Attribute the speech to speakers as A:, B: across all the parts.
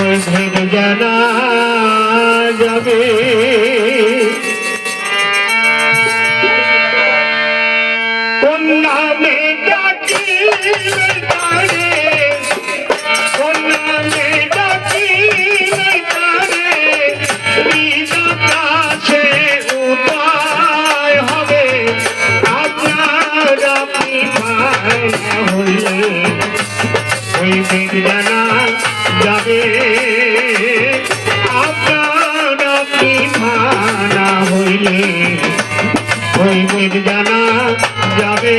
A: உள்கிருஜனா জানা যাবে। আপনার আপনি হইলে হইবেন জানা যাবে।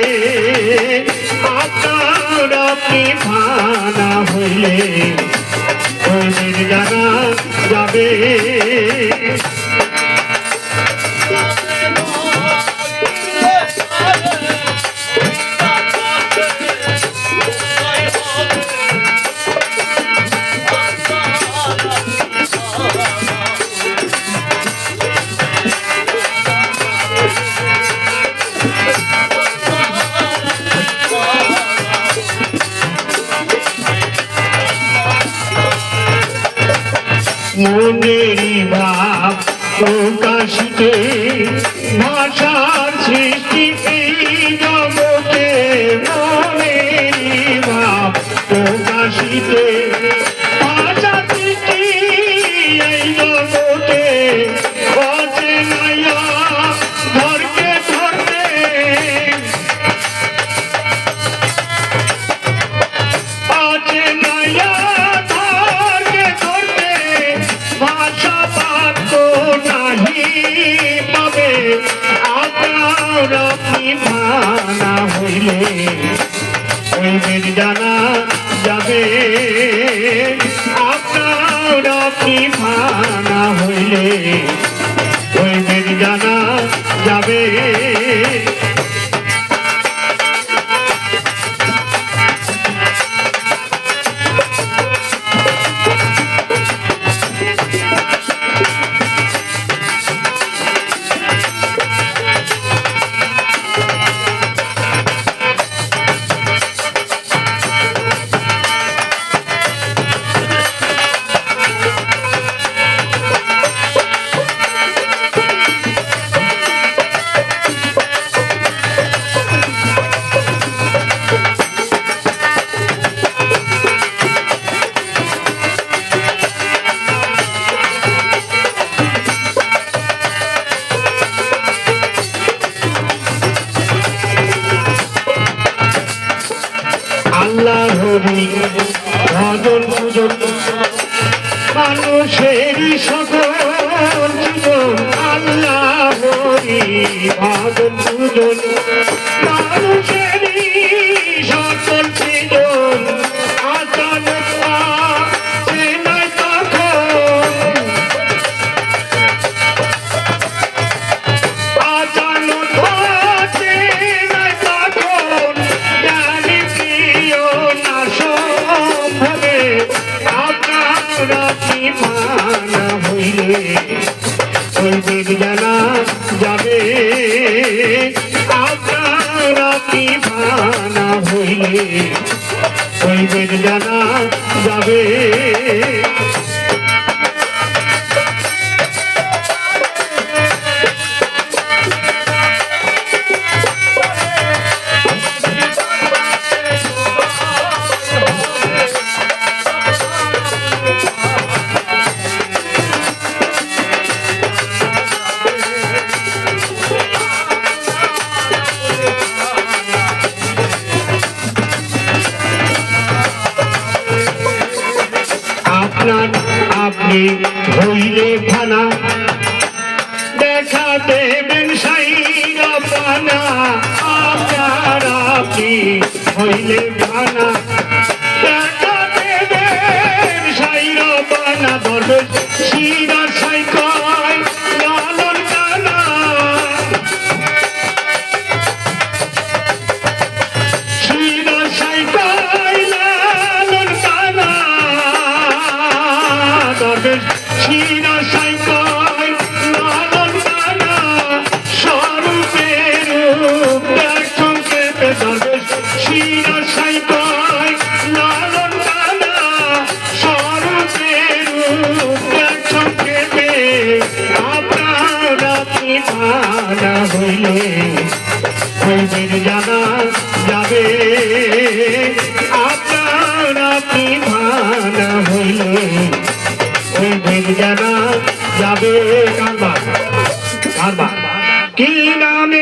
A: আপনি ফানা হইলে যাবে। মনেরই ভাব প্রকাশিতে ভাষার সৃষ্টিতে জগতে মনেরই বাপ প্রকাশিতে না হইলে হইবেন জানা যাবে। আপনার হইলে হইবেন জানা যাবে। বাংলা হরি ভজন পূজন মানুষের সকল আল্লাহ হরি ভজন পূজন হইবেন জানা যাবে। আমি হইলে খানা দেখা দেবেন সাইরা পানা আপনারা কি হইলে খানা ধরে প্রেমের জানা যাবে। আপনার আপনি ভানা হইলে প্রেমের জানা যাবে। কারবার কারবার। কি নামে